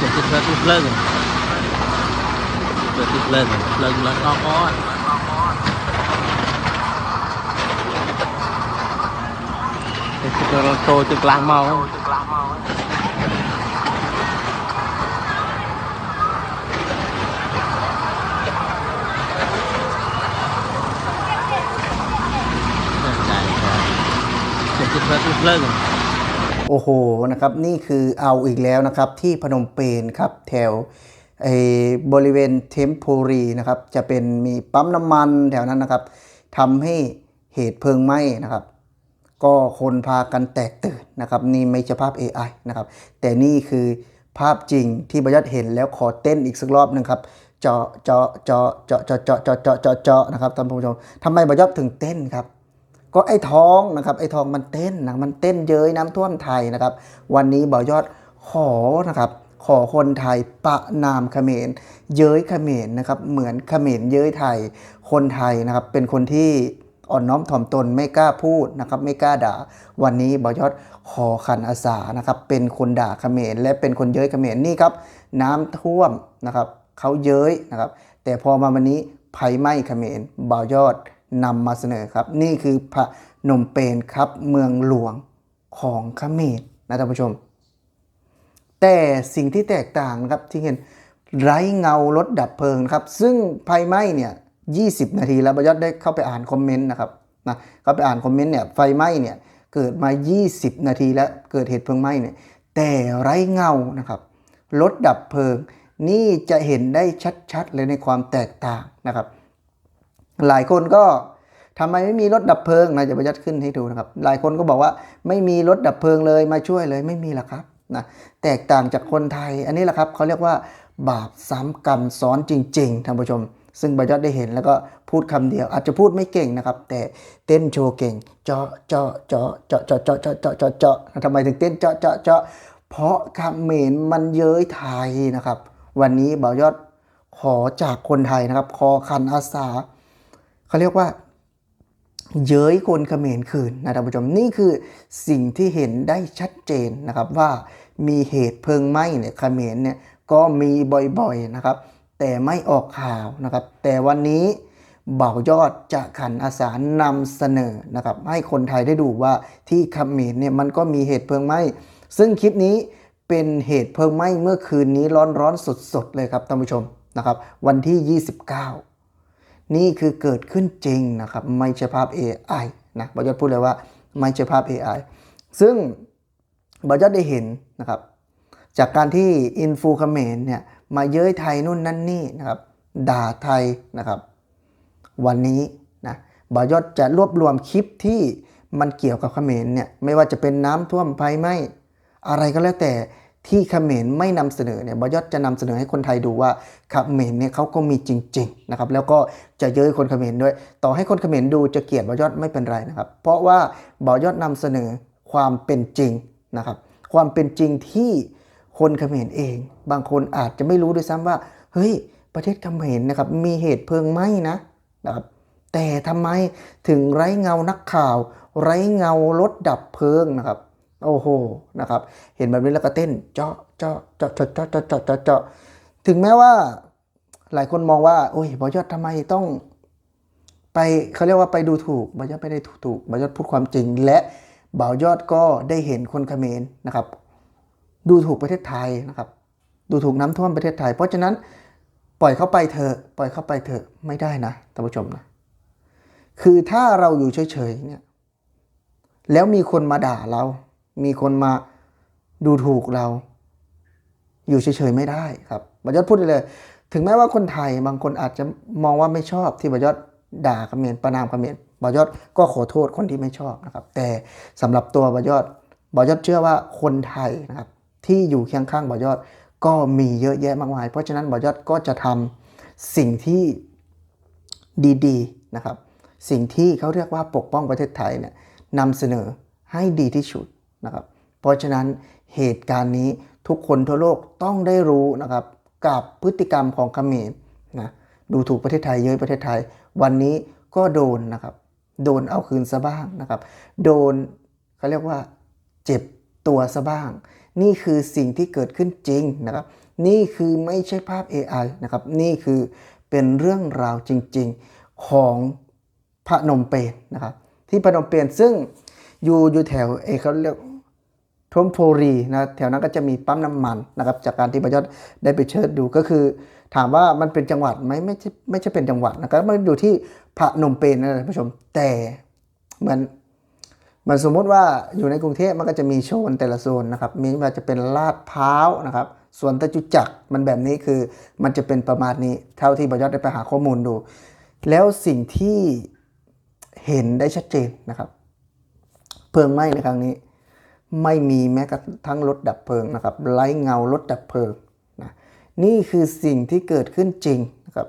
Chuyển thịt lên, thịt lên rồi Chuyển thịt lên rồi, lên là to có Thịt lên là tô chừng lang mau Chuyển thịt lên, thịt lên rồi โอ้โหนะครับนี่คือเอาอีกแล้วนะครับที่พนมเปญครับแถวไอ้บริเวณเทมโพรีนะครับจะเป็นมีปั๊มน้ำมันแถวนั้นนะครับทำให้เหตุเพลิงไหม้นะครับ ก็คนพากันแตกตื่นนะครับนี่ไม่ใช่ภาพ AI นะครับแต่นี่คือภาพจริงที่บรรยัดเห็นแล้วขอเต้นอีกสักรอบหนึ่งครับเจาะเจาะเจาะเจาะเจาะเจาะเจาะเจาะเจาะนะครับท่านผู้ชมทำไมบรรยัดถึงเต้นครับ ก็ไอ้ทองนะครับไอ้ทองมันเต้นนะมันเต้นเย้ยน้ำท่วมไทยนะครับ วันนี้บ่อยอดขอนะครับขอคนไทยประนามเขมรเย้ยเขมรนะครับเหมือนเขมรเย้ยไทย คนไทยนะครับเป็นคนที่อ่อนน้อมถ่อมตนไม่กล้าพูดนะครับไม่กล้าด่า วันนี้บอยอดขอขันอาสานะครับเป็นคนด่าเขมรและเป็นคนเย้ยเขมรนี่ครับน้ำท่วมนะครับเขาเย้ยนะครับแต่พอมาวันนี้ภัยไหม้เขมรบ่ายอด นำมาเสนอครับ นี่คือพระนมเปญครับเมืองหลวงของเขมรนะท่านผู้ชม แต่สิ่งที่แตกต่างนะครับที่เห็นไร้เงารถดับเพลิงครับ ซึ่งไฟไหม้เนี่ย20 นาทีแล้วบรรยศได้เข้าไปอ่านคอมเมนต์นะครับนะเข้าไปอ่านคอมเมนต์เนี่ยไฟไหม้เนี่ยเกิดมา 20 นาทีแล้วเกิดเหตุเพลิงไหม้เนี่ยแต่ไร้เงานะครับรถดับเพลิง นี่จะเห็นได้ชัดๆเลยในความแตกต่างนะครับ หลายคนก็ทำไมไม่มีรถดับเพลิงนะจะประยัดขึ้นให้ดูนะครับ หลายคนก็บอกว่าไม่มีรถดับเพลิงเลยมาช่วยเลยไม่มีหรอกครับนะแตกต่างจากคนไทยอันนี้แหละครับเขาเรียกว่าบาปซ้ำกรรมซ้อนจริง ๆท่านผู้ชม ซึ่งบรรยัดได้เห็นแล้วก็พูดคำเดียว อาจจะพูดไม่เก่งนะครับ แต่เต้นโชว์เก่ง เจาะเจาะเจาะเจาะเจาะเจาะเจาะเจาะเจาะเจาะทำไมถึงเต้นเจาะเจาะเจาะเพราะคำเมรมันเย้ยไทยนะครับ วันนี้บ่าวยอดขอจากคนไทยนะครับขอคันอาสา เขาเรียกว่า เย้ยคนเขมรคืนนะท่านผู้ชมนี่คือสิ่งที่เห็นได้ชัดเจนนะครับว่ามีเหตุเพลิงไหม้เนี่ยเขมรเนี่ยก็มีบ่อยๆนะครับ แต่ไม่ออกข่าวนะครับ แต่วันนี้เบ่าวยอดจะขันอาสานำเสนอนะครับ ให้คนไทยได้ดูว่าที่เขมรเนี่ยมันก็มีเหตุเพลิงไหม้ซึ่งคลิปนี้เป็นเหตุเพลิงไหม้เมื่อคืนนี้ร้อนๆสดๆเลยครับท่านผู้ชมนะครับ วันที่ 29 นี่คือเกิดขึ้นจริงนะครับ ไม่ใช่ภาพ AI นะบอยอดพูดเลยว่าไม่ใช่ภาพ AI ซึ่งบอยอดได้เห็นนะครับ จากการที่อินฟูเมรเนี่ยมาเย้ยไทยนู่นนั่นนี่นะครับ ด่าไทยนะครับ วันนี้นะบอยอดจะรวบรวมคลิปที่มันเกี่ยวกับเขมรเนี่ยไม่ว่าจะเป็นน้ำท่วมไฟไหมอะไรก็แล้วแต่ ที่เขมรไม่นำเสนอเนี่ยบอยอดจะนำเสนอให้คนไทยดูว่าเขมรเนี่ยเขาก็มีจริงๆนะครับแล้วก็จะเย้ยคนเขมรด้วย ต่อให้คนเขมรดูจะเกลียดบอยอดไม่เป็นไรนะครับ เพราะว่าบอยอดนำเสนอความเป็นจริงนะครับ ความเป็นจริงที่คนเขมรเอง บางคนอาจจะไม่รู้ด้วยซ้ำว่าเฮ้ยประเทศเขมรนะครับมีเหตุเพลิงไหม้นะนะครับแต่ทำไมถึงไร้เงานักข่าว ไร้เงารถดับเพลิงนะครับ โอ้โหนะครับ เห็นแบบนี้แล้วก็เต้นเจาะเจาะเจาะเจาะเจาะเจาะเจาะเจาะเจาะถึงแม้ว่าหลายคนมองว่าโอ้ยบอยอดทำไมต้อง ไปเขาเรียกว่าไปดูถูกบอยอดไม่ได้ถูกถูกบอยอดพูดความจริง และบ่าวยอดก็ได้เห็นคนเขมรนะครับ ดูถูกประเทศไทยนะครับ ดูถูกน้ำท่วมประเทศไทย เพราะฉะนั้นปล่อยเข้าไปเถอะปล่อยเข้าไปเถอะไม่ได้นะท่านผู้ชมนะคือถ้าเราอยู่เฉยๆเนี่ยแล้วมีคนมาด่าเรา มีคนมาดูถูกเรา อยู่เฉยๆไม่ได้ครับบรรยศพูดเลย ถึงแม้ว่าคนไทยบางคนอาจจะมองว่าไม่ชอบที่บรยศด่าเขมรประนามเมรบรรยศก็ขอโทษคนที่ไม่ชอบนะครับ แต่สำหรับตัวบรรยศบรรยศเชื่อว่าคนไทยนะครับที่อยู่เคียงข้างบรรยศก็มีเยอะแยะมากมาย เพราะฉะนั้นบรรยศก็จะทำสิ่งที่ดีๆนะครับ สิ่งที่เขาเรียกว่าปกป้องประเทศไทยเนี่ยนำเสนอให้ดีที่สุด นะครับ เพราะฉะนั้นเหตุการณ์นี้ทุกคนทั่วโลกต้องได้รู้นะครับกับพฤติกรรมของเขมรนะดูถูกประเทศไทยเย้ยประเทศไทย วันนี้ก็โดนนะครับ โดนเอาคืนซะบ้างนะครับ โดนเขาเรียกว่าเจ็บตัวซะบ้าง นี่คือสิ่งที่เกิดขึ้นจริงนะครับ นี่คือไม่ใช่ภาพ AI นะครับ นี่คือเป็นเรื่องราวจริง ๆของพระนมเปญนะครับ ที่พระนมเปญซึ่งอยู่อยู่แถวเอเขาเรียก ทมโพรีนะแถวนั้นก็จะมีปั๊มน้ำมันนะครับจากการที่ประยศได้ไปเชิญดูก็คือ ถามว่ามันเป็นจังหวัดไหมไม่ใช่ไม่ใช่เป็นจังหวัดนะครับมันอยู่ที่พระนมเปญนะท่านผู้ชมแต่เหมือนมันสมมุติว่าอยู่ในกรุงเทพมันก็จะมีโซนแต่ละโซนนะครับมีว่าจะเป็นลาดพร้าวนะครับส่วนตะจุจักมันแบบนี้คือมันจะเป็นประมาณนี้เท่าที่ประยศได้ไปหาข้อมูลดู แล้วสิ่งที่เห็นได้ชัดเจนนะครับ เพลิงไหม้ในครั้งนี้ ไม่มีแม้กระทั่งรถดับเพลิงนะครับไร้เงารถดับเพลิงนะนี่คือสิ่งที่เกิดขึ้นจริงนะครับ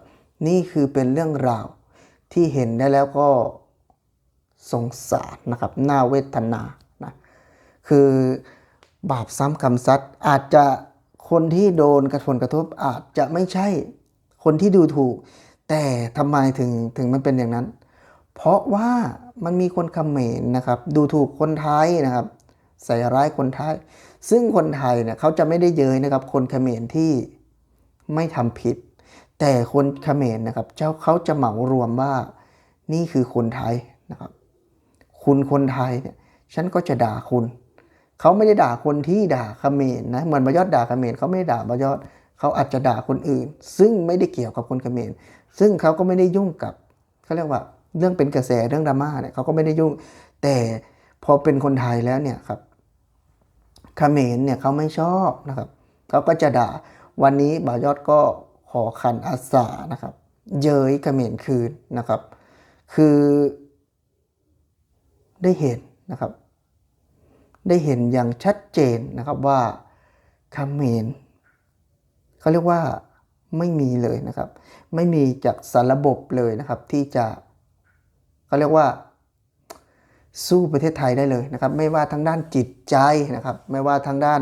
นี่คือเป็นเรื่องราวที่เห็นได้แล้วก็สงสารนะครับน่าเวทนานะคือบาปซ้ำกรรมซัดอาจจะคนที่โดนกระทนกระทบอาจจะไม่ใช่คนที่ดูถูก แต่ทำไมถึงถึงมันเป็นอย่างนั้น เพราะว่ามันมีคนเขมรนะครับ ดูถูกคนไทยนะครับ ใส่ร้ายคนไทย ซึ่งคนไทยเนี่ยเขาจะไม่ได้เย้ยนะครับ คนเขมรที่ไม่ทำผิด แต่คนเขมรนะครับ เจ้าเขาจะเหมารวมว่านี่คือคนไทยนะครับ คุณคนไทยเนี่ยฉันก็จะด่าคุณ เขาไม่ได้ด่าคนที่ด่าเขมรนะเหมือนบายอดด่าเขมรเขาไม่ได้ด่าบายอดเขาอาจจะด่าคนอื่น ซึ่งไม่ได้เกี่ยวกับคนเขมรซึ่งเขาก็ไม่ได้ยุ่งกับเขาเรียกว่าเรื่องเป็นกระแสเรื่องดราม่าเนี่ยเขาก็ไม่ได้ยุ่ง แต่พอเป็นคนไทยแล้วเนี่ยครับ เขมรเนี่ยเขาไม่ชอบนะครับเขาก็จะด่าวันนี้บ่ายอดก็ขอคันอาสานะครับ เย้ยเขมรคืนนะครับ คือได้เห็นนะครับ ได้เห็นอย่างชัดเจนนะครับว่าเขมรเขาเรียกว่าไม่มีเลยนะครับ ไม่มีจากสารระบบเลยนะครับ ที่จะเขาเรียกว่า สู้ประเทศไทยได้เลยนะครับไม่ว่าทางด้านจิตใจนะครับไม่ว่าทางด้าน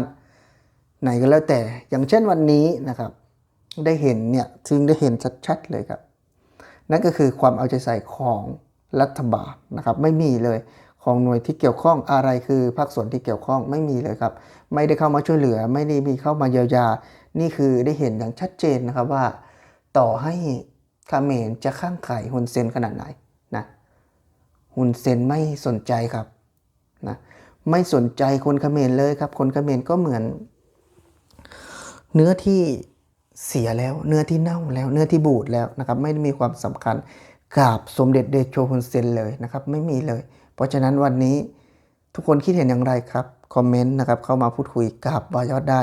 ไหนก็แล้วแต่ อย่างเช่นวันนี้นะครับได้เห็นเนี่ยซึ่งได้เห็นชัดๆเลยครับนั่นก็คือความเอาใจใส่ของรัฐบาลนะครับไม่มีเลยของหน่วยที่เกี่ยวข้องอะไรคือภาคส่วนที่เกี่ยวข้องไม่มีเลยครับ ไม่ได้เข้ามาช่วยเหลือ ไม่ได้มีเข้ามาเยียวยา นี่คือได้เห็นอย่างชัดเจนนะครับว่า ต่อให้เขมรจะข้างไข่ฮุนเซนขนาดไหน ฮุนเซนไม่สนใจครับนะไม่สนใจคนเขมรเลยครับ คนเขมรก็เหมือน เนื้อที่เสียแล้ว เนื้อที่เน่าแล้ว เนื้อที่บูดแล้วนะครับ ไม่ได้มีความสำคัญกับสมเด็จเดโชฮุนเซนเลยนะครับ ไม่มีเลย เพราะฉะนั้นวันนี้ทุกคนคิดเห็นอย่างไรครับ คอมเมนต์นะครับ เข้ามาพูดคุยกับบายอดได้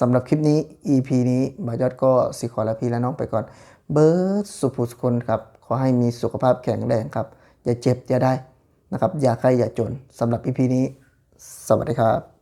สำหรับคลิปนี้ EP นี้บายอดก็สิขอลาพี่และน้องไปก่อน เบิร์ดสุภุสคนครับ ขอให้มีสุขภาพแข็งแรงครับ อย่าเจ็บอย่าได้นะครับ อย่าใครอย่าจนสำหรับอีพีนี้ สวัสดีครับ